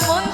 Solomon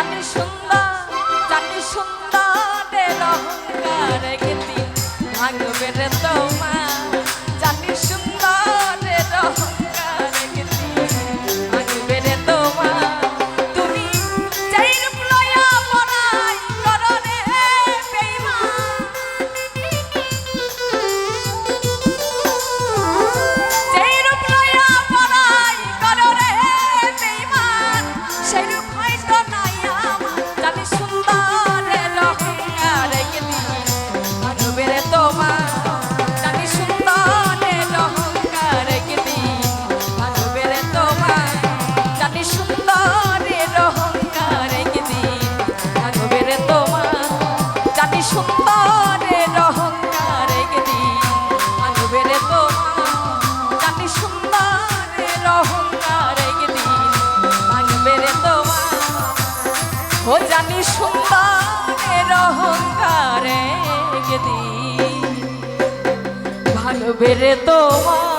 জানি সুন্দর জানি সুন্দর ডুবে রে তোমার